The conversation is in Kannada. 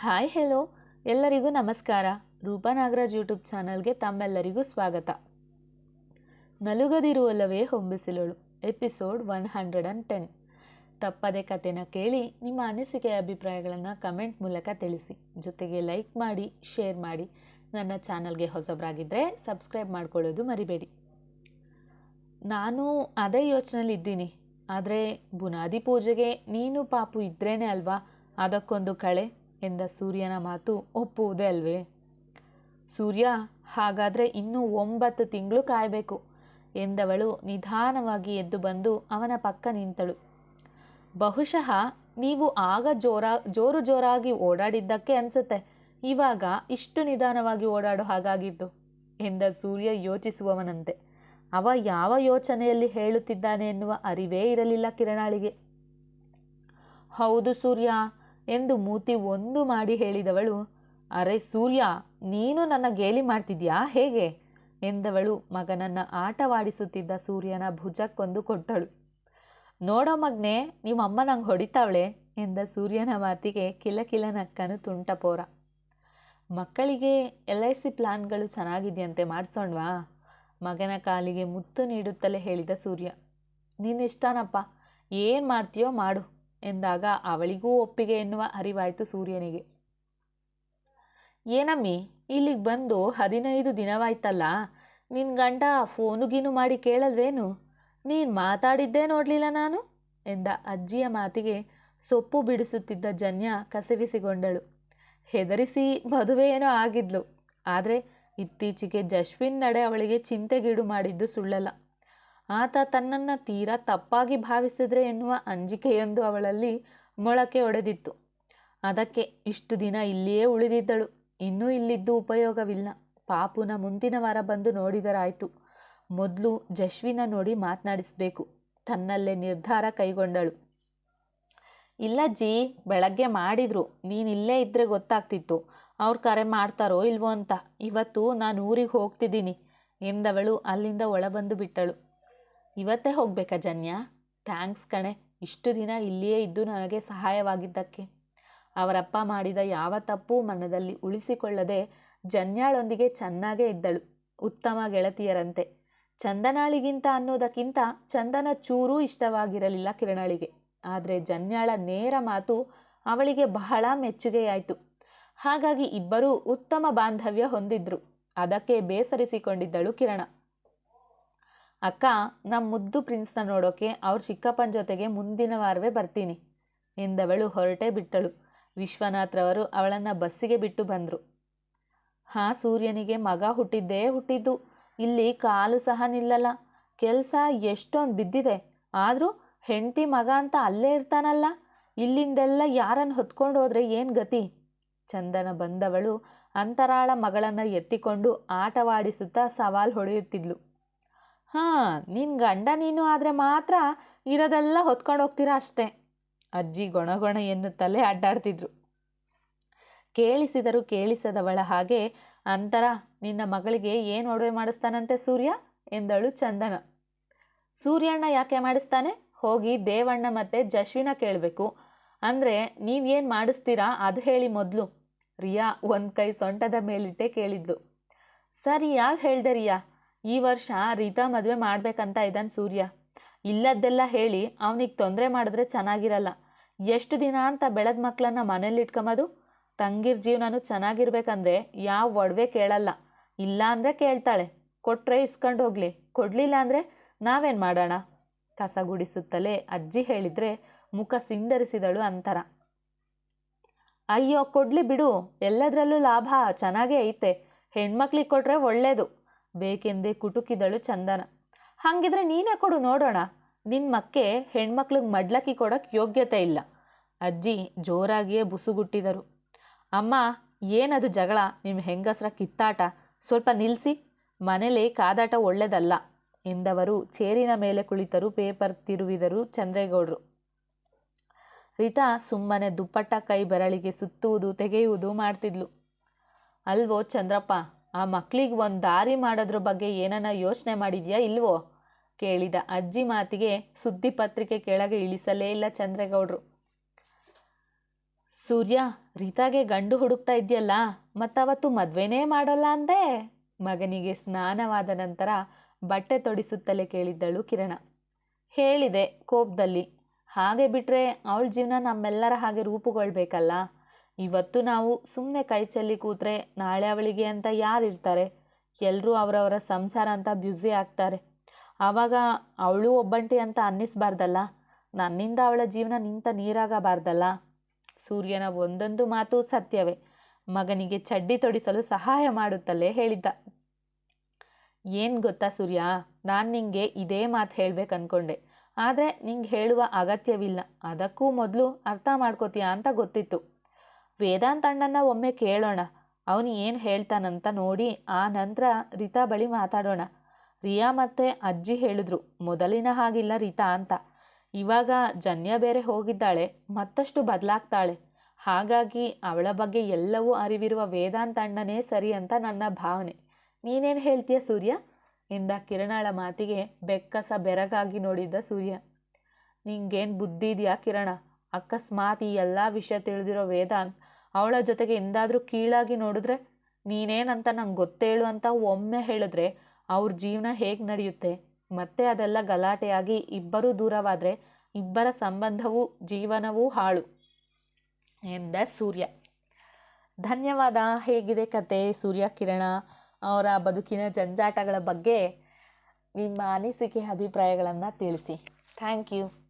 ಹಾಯ್ ಹೆಲೋ ಎಲ್ಲರಿಗೂ ನಮಸ್ಕಾರ. ರೂಪಾ ನಾಗರಾಜ್ ಯೂಟ್ಯೂಬ್ ಚಾನಲ್ಗೆ ತಮ್ಮೆಲ್ಲರಿಗೂ ಸ್ವಾಗತ. ನಲುಗದಿರುವಲ್ಲವೇ ಹೊಂಬಿಸಿಲಳು. Episode one hundred and ten ತಪ್ಪದೆ ಕಥೆನ ಕೇಳಿ ನಿಮ್ಮ ಅನಿಸಿಕೆಯ ಅಭಿಪ್ರಾಯಗಳನ್ನು ಕಮೆಂಟ್ ಮೂಲಕ ತಿಳಿಸಿ. ಜೊತೆಗೆ ಲೈಕ್ ಮಾಡಿ ಶೇರ್ ಮಾಡಿ. ನನ್ನ ಚಾನಲ್ಗೆ ಹೊಸಬರಾಗಿದ್ದರೆ ಸಬ್ಸ್ಕ್ರೈಬ್ ಮಾಡ್ಕೊಳ್ಳೋದು ಮರಿಬೇಡಿ. ನಾನು ಅದೇ ಯೋಚನೆಯಲ್ಲಿ ಇದ್ದೀನಿ ಆದರೆ ಬುನಾದಿ ಪೂಜೆಗೆ ನೀನು ಪಾಪು ಇದ್ರೇನೆ ಅಲ್ವಾ? ಅದಕ್ಕೊಂದು ಕಳೆ. ಎಂದ ಸೂರ್ಯನ ಮಾತು ಒಪ್ಪುವುದೇ ಅಲ್ವೇ? ಸೂರ್ಯ, ಹಾಗಾದರೆ ಇನ್ನೂ ಒಂಬತ್ತು ತಿಂಗಳು ಕಾಯಬೇಕು ಎಂದವಳು ನಿಧಾನವಾಗಿ ಎದ್ದು ಬಂದು ಅವನ ಪಕ್ಕ ನಿಂತಳು. ಬಹುಶಃ ನೀವು ಆಗ ಜೋರ, ಜೋರು ಜೋರಾಗಿ ಓಡಾಡಿದ್ದಕ್ಕೆ ಅನಿಸುತ್ತೆ. ಇವಾಗ ಇಷ್ಟು ನಿಧಾನವಾಗಿ ಓಡಾಡೋ ಹಾಗಾಗಿದ್ದು ಎಂದ ಸೂರ್ಯ ಯೋಚಿಸುವವನಂತೆ. ಅವ ಯಾವ ಯೋಚನೆಯಲ್ಲಿ ಹೇಳುತ್ತಿದ್ದಾನೆ ಎನ್ನುವ ಅರಿವೇ ಇರಲಿಲ್ಲ ಕಿರಣಾಳಿಗೆ. ಹೌದು ಸೂರ್ಯ ಎಂದು ಮೂತಿ ಒಂದು ಮಾಡಿ ಹೇಳಿದವಳು, ಅರೆ ಸೂರ್ಯ, ನೀನು ನನ್ನ ಗೇಲಿ ಮಾಡ್ತಿದ್ಯಾ? ಹೇಗೆ? ಎಂದವಳು ಮಗನನ್ನ ಆಟವಾಡಿಸುತ್ತಿದ್ದ ಸೂರ್ಯನ ಭುಜಕ್ಕೊಂದು ಕೊಟ್ಟಳು. ನೋಡೋ ಮಗ್ನೆ ನಿಮ್ಮಮ್ಮ ನಂಗೆ ಹೊಡಿತಾವಳೆ ಎಂದ ಸೂರ್ಯನ ಮಾತಿಗೆ ಕಿಲಕಿಲ ನಕ್ಕನು ತುಂಟಪೋರ. ಮಕ್ಕಳಿಗೆ ಎಲ್ ಐ ಸಿ ಪ್ಲಾನ್ಗಳು ಚೆನ್ನಾಗಿದೆಯಂತೆ ಮಾಡಿಸೋಣ್ವಾ? ಮಗನ ಕಾಲಿಗೆ ಮುತ್ತು ನೀಡುತ್ತಲೇ ಹೇಳಿದ ಸೂರ್ಯ. ನಿನ್ನಿಷ್ಟನಪ್ಪ, ಏನು ಮಾಡ್ತೀಯೋ ಮಾಡು. ಎಂದಾಗ ಅವಳಿಗೂ ಒಪ್ಪಿಗೆ ಎನ್ನುವ ಅರಿವಾಯಿತು ಸೂರ್ಯನಿಗೆ. ಏನಮ್ಮಿ, ಇಲ್ಲಿಗೆ ಬಂದು ಹದಿನೈದು ದಿನವಾಯ್ತಲ್ಲ ನಿನ್ನ ಗಂಡ ಫೋನು ಗೀನು ಮಾಡಿ ಕೇಳಲ್ವೇನು? ನೀನು ಮಾತಾಡಿದ್ದೇ ನೋಡಲಿಲ್ಲ ನಾನು? ಎಂದ ಅಜ್ಜಿಯ ಮಾತಿಗೆ ಸೊಪ್ಪು ಬಿಡಿಸುತ್ತಿದ್ದ ಜನ್ಯ ಕಸವಿಸಿಗೊಂಡಳು ಹೆದರಿಸಿ ಮದುವೆಯೇನೋ ಆಗಿದ್ಲು. ಆದರೆ ಇತ್ತೀಚೆಗೆ ಜಶ್ವಿನ್ ನಡೆ ಅವಳಿಗೆ ಚಿಂತೆಗೀಡು ಮಾಡಿದ್ದು ಸುಳ್ಳಲ್ಲ. ಆತ ತನ್ನನ್ನು ತೀರಾ ತಪ್ಪಾಗಿ ಭಾವಿಸಿದ್ರೆ ಎನ್ನುವ ಅಂಜಿಕೆಯೊಂದು ಅವಳಲ್ಲಿ ಮೊಳಕೆ ಒಡೆದಿತ್ತು. ಅದಕ್ಕೆ ಇಷ್ಟು ದಿನ ಇಲ್ಲಿಯೇ ಉಳಿದಿದ್ದಳು. ಇನ್ನೂ ಇಲ್ಲಿದ್ದು ಉಪಯೋಗವಿಲ್ಲ. ಪಾಪುನ ಮುಂದಿನ ವಾರ ಬಂದು ನೋಡಿದರಾಯಿತು. ಮೊದಲು ಜಶ್ವಿನ ನೋಡಿ ಮಾತನಾಡಿಸ್ಬೇಕು. ತನ್ನಲ್ಲೇ ನಿರ್ಧಾರ ಕೈಗೊಂಡಳು. ಇಲ್ಲ ಜಿ ಬೆಳಗ್ಗೆ ಮಾಡಿದ್ರು. ನೀನು ಇಲ್ಲೇ ಇದ್ದರೆ ಗೊತ್ತಾಗ್ತಿತ್ತು. ಅವ್ರು ಕರೆ ಮಾಡ್ತಾರೋ ಇಲ್ವೋ ಅಂತ. ಇವತ್ತು ನಾನು ಊರಿಗೆ ಹೋಗ್ತಿದ್ದೀನಿ ಎಂದವಳು ಅಲ್ಲಿಂದ ಒಳಬಂದು ಬಿಟ್ಟಳು. ಇವತ್ತೇ ಹೋಗ್ಬೇಕಾ ಜನ್ಯ? ಥ್ಯಾಂಕ್ಸ್ ಕಣೆ. ಇಷ್ಟು ದಿನ ಇಲ್ಲಿಯೇ ಇದ್ದು ನನಗೆ ಸಹಾಯವಾಗಿದ್ದಕ್ಕೆ. ಅವರಪ್ಪ ಮಾಡಿದ ಯಾವ ತಪ್ಪು ಮನದಲ್ಲಿ ಉಳಿಸಿಕೊಳ್ಳದೆ ಜನ್ಯಾಳೊಂದಿಗೆ ಚೆನ್ನಾಗೇ ಇದ್ದಳು, ಉತ್ತಮ ಗೆಳತಿಯರಂತೆ. ಚಂದನಾಳಿಗಿಂತ ಅನ್ನೋದಕ್ಕಿಂತ ಚಂದನ ಚೂರೂ ಇಷ್ಟವಾಗಿರಲಿಲ್ಲ ಕಿರಣಳಿಗೆ. ಆದರೆ ಜನ್ಯಾಳ ನೇರ ಮಾತು ಅವಳಿಗೆ ಬಹಳ ಮೆಚ್ಚುಗೆಯಾಯಿತು. ಹಾಗಾಗಿ ಇಬ್ಬರೂ ಉತ್ತಮ ಬಾಂಧವ್ಯ ಹೊಂದಿದ್ರು. ಅದಕ್ಕೆ ಬೇಸರಿಸಿಕೊಂಡಿದ್ದಳು ಕಿರಣ. ಅಕ್ಕ ನಮ್ಮ ಮುದ್ದು ಪ್ರಿನ್ಸ್ನ ನೋಡೋಕೆ ಅವ್ರ ಚಿಕ್ಕಪ್ಪನ ಜೊತೆಗೆ ಮುಂದಿನ ವಾರವೇ ಬರ್ತೀನಿ ಎಂದವಳು ಹೊರಟೇ ಬಿಟ್ಟಳು. ವಿಶ್ವನಾಥ್ರವರು ಅವಳನ್ನು ಬಸ್ಸಿಗೆ ಬಿಟ್ಟು ಬಂದರು. ಹಾಂ, ಸೂರ್ಯನಿಗೆ ಮಗ ಹುಟ್ಟಿದ್ದೇ ಹುಟ್ಟಿದ್ದು. ಇಲ್ಲಿ ಕಾಲು ಸಹ ನಿಲ್ಲಲ್ಲ. ಕೆಲಸ ಎಷ್ಟೊಂದು ಬಿದ್ದಿದೆ. ಆದರೂ ಹೆಂಡತಿ ಮಗ ಅಂತ ಅಲ್ಲೇ ಇರ್ತಾನಲ್ಲ. ಇಲ್ಲಿಂದೆಲ್ಲ ಯಾರನ್ನು ಹೊತ್ಕೊಂಡು ಹೋದರೆ ಏನು ಗತಿ? ಚಂದನ ಬಂದವಳು ಅಂತರಾಳ ಮಗಳನ್ನು ಎತ್ತಿಕೊಂಡು ಆಟವಾಡಿಸುತ್ತಾ ಸವಾಲು ಹೊಡೆಯುತ್ತಿದ್ಲು. ಹಾಂ ನಿನ್ನ ಗಂಡ ನೀನು ಆದರೆ ಮಾತ್ರ ಇರೋದೆಲ್ಲ ಹೊತ್ಕೊಂಡು ಹೋಗ್ತೀರಾ ಅಷ್ಟೇ. ಅಜ್ಜಿ ಗೊಣಗೊಣ ಎನ್ನುತ್ತಲೇ ಅಡ್ಡಾಡ್ತಿದ್ರು. ಕೇಳಿಸಿದರು ಕೇಳಿಸದವಳ ಹಾಗೆ, ಅಂತರ, ನಿನ್ನ ಮಗಳಿಗೆ ಏನು ಒಡವೆ ಮಾಡಿಸ್ತಾನಂತೆ ಸೂರ್ಯ? ಎಂದಳು ಚಂದನ. ಸೂರ್ಯಣ್ಣ ಯಾಕೆ ಮಾಡಿಸ್ತಾನೆ? ಹೋಗಿ ದೇವಣ್ಣ ಮತ್ತು ಜಶ್ವಿನ ಕೇಳಬೇಕು. ಅಂದರೆ ನೀವೇನು ಮಾಡಿಸ್ತೀರಾ? ಅದು ಹೇಳಿ ಮೊದಲು. ರಿಯಾ ಒಂದು ಕೈ ಸೊಂಟದ ಮೇಲಿಟ್ಟೆ ಕೇಳಿದ್ಲು. ಸರಿಯಾಗಿ ಹೇಳ್ದೆ ರಿಯಾ. ಈ ವರ್ಷ ರೀತಾ ಮದುವೆ ಮಾಡ್ಬೇಕಂತ ಇದ್ದಾನೆ ಸೂರ್ಯ. ಇಲ್ಲದ್ದೆಲ್ಲ ಹೇಳಿ ಅವನಿಗೆ ತೊಂದರೆ ಮಾಡಿದ್ರೆ ಚೆನ್ನಾಗಿರಲ್ಲ. ಎಷ್ಟು ದಿನ ಅಂತ ಬೆಳೆದ ಮಕ್ಕಳನ್ನ ಮನೇಲಿ ಇಟ್ಕೊಂಬೋದು ತಂಗಿರ್ ಜೀವನನು ಚೆನ್ನಾಗಿರ್ಬೇಕಂದ್ರೆ ಯಾವ ಒಡವೆ ಕೇಳಲ್ಲ. ಇಲ್ಲ ಅಂದರೆ ಕೇಳ್ತಾಳೆ. ಕೊಟ್ಟರೆ ಇಸ್ಕೊಂಡು ಹೋಗ್ಲಿ. ಕೊಡಲಿಲ್ಲ ಅಂದರೆ ನಾವೇನು ಮಾಡೋಣ? ಕಸ ಗುಡಿಸುತ್ತಲೇ ಅಜ್ಜಿ ಹೇಳಿದರೆ ಮುಖ ಸಿಂಡರಿಸಿದಳು ಅಂತರ. ಅಯ್ಯೋ ಕೊಡ್ಲಿ ಬಿಡು. ಎಲ್ಲದರಲ್ಲೂ ಲಾಭ. ಚೆನ್ನಾಗೇ ಐತೆ. ಹೆಣ್ಮಕ್ಳಿಗೆ ಕೊಟ್ಟರೆ ಒಳ್ಳೇದು. ಬೇಕೆಂದೇ ಕುಟುಕಿದಳು ಚಂದನ. ಹಾಗಿದ್ರೆ ನೀನೇ ಕೊಡು ನೋಡೋಣ. ನಿನ್ನ ಮಕ್ಕೆ ಹೆಣ್ಮಕ್ಳಿಗೆ ಮಡ್ಲಕ್ಕಿ ಕೊಡೋಕ್ಕೆ ಯೋಗ್ಯತೆ ಇಲ್ಲ. ಅಜ್ಜಿ ಜೋರಾಗಿಯೇ ಬುಸುಗುಟ್ಟಿದರು. ಅಮ್ಮ, ಏನದು ಜಗಳ? ನಿಮ್ಮ ಹೆಂಗಸರ ಕಿತ್ತಾಟ? ಸ್ವಲ್ಪ ನಿಲ್ಲಿಸಿ ಮನೇಲಿ ಕಾದಾಟ ಒಳ್ಳೆಯದಲ್ಲ ಎಂದವರು ಚೇರಿನ ಮೇಲೆ ಕುಳಿತರು, ಪೇಪರ್ ತಿರುವಿದರು ಚಂದ್ರೇಗೌಡರು. ರೀತಾ ಸುಮ್ಮನೆ ದುಪ್ಪಟ್ಟ ಕೈ ಬೆರಳಿಗೆ ಸುತ್ತುವುದು, ತೆಗೆಯುವುದು ಮಾಡ್ತಿದ್ಲು. ಅಲ್ವೋ ಚಂದ್ರಪ್ಪ? ಆ ಮಕ್ಳಿಗೆ ಒಂದು ದಾರಿ ಮಾಡೋದ್ರ ಬಗ್ಗೆ ಏನನ್ನ ಯೋಚನೆ ಮಾಡಿದ್ಯಾ ಇಲ್ವೋ? ಕೇಳಿದ ಅಜ್ಜಿ ಮಾತಿಗೆ ಸುದ್ದಿ ಪತ್ರಿಕೆ ಕೆಳಗೆ ಇಳಿಸಲೇ ಇಲ್ಲ ಚಂದ್ರೇಗೌಡರು. ಸೂರ್ಯ, ರೀತಾಗೆ ಗಂಡು ಹುಡುಕ್ತಾ ಇದೆಯಲ್ಲ, ಮತ್ತವತ್ತು ಮದುವೆನೇ ಮಾಡಲ್ಲ ಅಂದೆ? ಮಗನಿಗೆ ಸ್ನಾನವಾದ ನಂತರ ಬಟ್ಟೆ ತೊಡಿಸುತ್ತಲೇ ಕೇಳಿದ್ದಳು ಕಿರಣ. ಹೇಳಿದೆ ಕೋಪದಲ್ಲಿ, ಹಾಗೆ ಬಿಟ್ಟರೆ ಅವಳ ಜೀವನ ನಮ್ಮೆಲ್ಲರ ಹಾಗೆ ರೂಪುಗೊಳ್ಬೇಕಲ್ಲ? ಇವತ್ತು ನಾವು ಸುಮ್ಮನೆ ಕೈ ಚೆಲ್ಲಿ ಕೂತ್ರೆ ನಾಳೆ ಅವಳಿಗೆ ಅಂತ ಯಾರಿರ್ತಾರೆ ಎಲ್ಲರೂ ಅವರವರ ಸಂಸಾರ ಅಂತ ಬ್ಯುಸಿ ಆಗ್ತಾರೆ. ಆವಾಗ ಅವಳು ಒಬ್ಬಂಟಿ ಅಂತ ಅನ್ನಿಸ್ಬಾರ್ದಲ್ಲ? ನನ್ನಿಂದ ಅವಳ ಜೀವನ ನಿಂತ ನೀರಾಗಬಾರ್ದಲ್ಲ? ಸೂರ್ಯನ ಒಂದೊಂದು ಮಾತು ಸತ್ಯವೇ. ಮಗನಿಗೆ ಚಡ್ಡಿ ತೊಡಿಸಲು ಸಹಾಯ ಮಾಡುತ್ತಲೇ ಹೇಳಿದ್ದ. ಏನು ಗೊತ್ತಾ ಸೂರ್ಯ? ನಾನು ನಿಂಗೆ ಇದೇ ಮಾತು ಹೇಳ್ಬೇಕು ಅನ್ಕೊಂಡೆ. ಆದರೆ ನಿಂಗೆ ಹೇಳುವ ಅಗತ್ಯವಿಲ್ಲ. ಅದಕ್ಕೂ ಮೊದಲು ಅರ್ಥ ಮಾಡ್ಕೋತೀಯ ಅಂತ ಗೊತ್ತಿತ್ತು. ವೇದಾಂತ್ ಅಣ್ಣನ ಒಮ್ಮೆ ಕೇಳೋಣ. ಅವನು ಏನು ಹೇಳ್ತಾನಂತ ನೋಡಿ ಆ ನಂತರ ರಿತಾ ಬಳಿ ಮಾತಾಡೋಣ. ರಿಯಾ ಮತ್ತೆ ಅಜ್ಜಿ ಹೇಳಿದ್ರು, ಮೊದಲಿನ ಹಾಗಿಲ್ಲ ರಿತಾ ಅಂತ. ಇವಾಗ ಜನ್ಯ ಬೇರೆ ಹೋಗಿದ್ದಾಳೆ, ಮತ್ತಷ್ಟು ಬದಲಾಗ್ತಾಳೆ. ಹಾಗಾಗಿ ಅವಳ ಬಗ್ಗೆ ಎಲ್ಲವೂ ಅರಿವಿರುವ ವೇದಾಂತ ಅಣ್ಣನೇ ಸರಿ ಅಂತ ನನ್ನ ಭಾವನೆ. ನೀನೇನು ಹೇಳ್ತೀಯ ಸೂರ್ಯ? ಎಂದ ಕಿರಣಳ ಮಾತಿಗೆ ಬೆಕ್ಕಸ ಬೆರಗಾಗಿ ನೋಡಿದ್ದ ಸೂರ್ಯ. ನಿಂಗೇನು ಬುದ್ಧಿ ಇದೆಯಾ ಕಿರಣ? ಅಕಸ್ಮಾತ್ ಈ ಎಲ್ಲ ವಿಷಯ ತಿಳಿದಿರೋ ವೇದಾಂತ್ ಅವಳ ಜೊತೆಗೆ ಎಂದಾದರೂ ಕೀಳಾಗಿ ನೋಡಿದ್ರೆ ನೀನೇನಂತ ನಂಗೆ ಗೊತ್ತೇಳು ಅಂತ ಒಮ್ಮೆ ಹೇಳಿದ್ರೆ ಅವ್ರ ಜೀವನ ಹೇಗೆ ನಡೆಯುತ್ತೆ? ಮತ್ತೆ ಅದೆಲ್ಲ ಗಲಾಟೆಯಾಗಿ ಇಬ್ಬರೂ ದೂರವಾದರೆ ಇಬ್ಬರ ಸಂಬಂಧವೂ ಜೀವನವೂ ಹಾಳು ಎಂದ ಸೂರ್ಯ. ಧನ್ಯವಾದ, ಹೇಗಿದೆ ಕತೆ ಸೂರ್ಯ ಕಿರಣ? ಅವರ ಬದುಕಿನ ಜಂಜಾಟಗಳ ಬಗ್ಗೆ ನಿಮ್ಮ ಅನಿಸಿಕೆ, ಅಭಿಪ್ರಾಯಗಳನ್ನು ತಿಳಿಸಿ. Thank you.